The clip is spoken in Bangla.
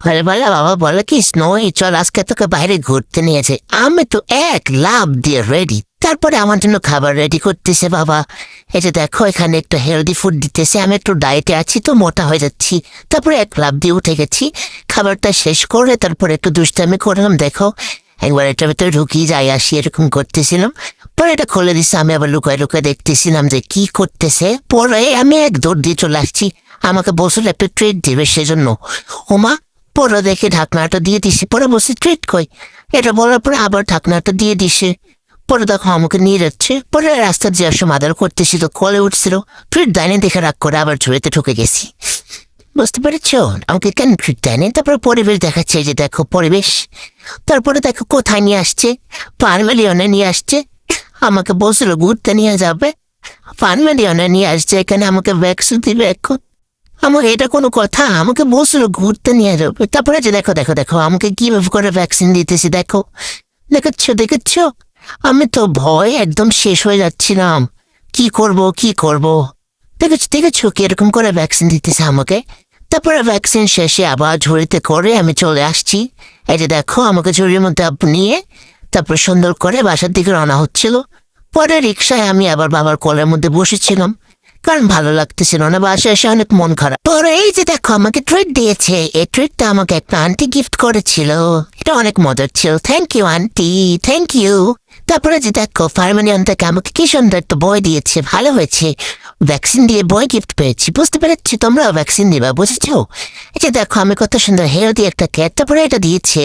আরে বলে বাবা বলে কি স্নোই চল, আজকে তোকে বাইরে ঘুরতে নিয়েছে আমি তো এক লাভ দিয়ে রেডি তারপরে আমার জন্য খাবার রেডি করতেছে বাবা। এই যে দেখো, এখানে একটু হেলদি ফুড দিতেছে। আমি একটু ডায়েটে আছি তো, মোটা হয়ে যাচ্ছি। তারপরে এক লাভ দিয়ে উঠে গেছি। খাবারটা শেষ করে তারপরে একটু দুষ্টামি করলাম। দেখো, একবার এটার ভিতরে ঢুকিয়ে যাই, আসি, এরকম করতেছিলাম। পরে এটা খুলে দিচ্ছে আমি আবার লুকায় লুকায় দেখতেছিলাম যে কি করতেছে। পরে আমি এক দৌড় দিয়ে চলে আসছি। আমাকে বসে একটা ট্রিট দিবে সেজন্য। ওমা পরে দেখে ঢাকনাটা দিয়ে দিছে। পরে বসে ট্রিট কই? এটা বলার পরে আবার ঢাকনাটা দিয়ে দিছে। পরে দেখো আমাকে নিয়ে যাচ্ছে। পরে রাস্তা যে আসে মাদার করতেছিল, কলে উঠছিল। ট্রিট দেয়নি দেখে রাগ করে আবার ঝুড়িতে ঢুকে গেছি। বুঝতে পেরেছ? আমাকে কেন ট্রিট দেয়নি তারপরে পরিবেশ দেখাচ্ছে যে দেখো পরিবেশ। তারপরে দেখো কোথায় নিয়ে আসছে? পানভেলিয়নে নিয়ে আসছে। আমাকে বসল ঘুরতে নিয়ে যাবে। পানভেলিয়নে নিয়ে আসছে। এখানে আমাকে ভ্যাকসিন দিবে এখন। আমাকে এটা কোনো কথা? আমাকে বসল ঘুরতে নিয়ে যাবে। তারপরে যে দেখো দেখো দেখো, আমাকে কীভাবে করে ভ্যাকসিন দিতেছি, দেখো। দেখেছ দেখেছ? আমি তো ভয় একদম শেষ হয়ে যাচ্ছিলাম। কি করব কি করব? দেখেছ, দেখেছ কীরকম করে ভ্যাকসিন দিতেছে আমাকে? তারপরে ভ্যাকসিন শেষে আবার ঝুড়িতে করে আমি চলে আসছি। এই যে দেখো, আমাকে ঝুড়ির মধ্যে নিয়ে তারপর সুন্দর করে বাসার দিকে রওনা হচ্ছিল। পরে রিক্সায় আমি আবার বাবার কোলের মধ্যে বসেছিলাম। কারণ ভালো লাগতেছিল না বাসায় এসে অনেক মন খারাপ। পরে এই যে দেখো, আমাকে ট্রিট দিয়েছে। এই ট্রিটটা আমাকে একটা আন্টি গিফট করেছিল। এটা অনেক মজার ছিল। Thank you aunty thank you তারপরে যে দেখো ফার্মানিয়ান থেকে আমাকে কি সুন্দর একটা বই দিয়েছে, ভালো হয়েছে। ভ্যাকসিন দিয়ে বই গিফট পেয়েছি। বুঝতে পেরেছি? তোমরাও ভ্যাকসিন দিবা, বুঝেছ? এই যে দেখো, আমি কত সুন্দর হেলদি একটা ক্যাট তারপরে এটা দিয়েছে।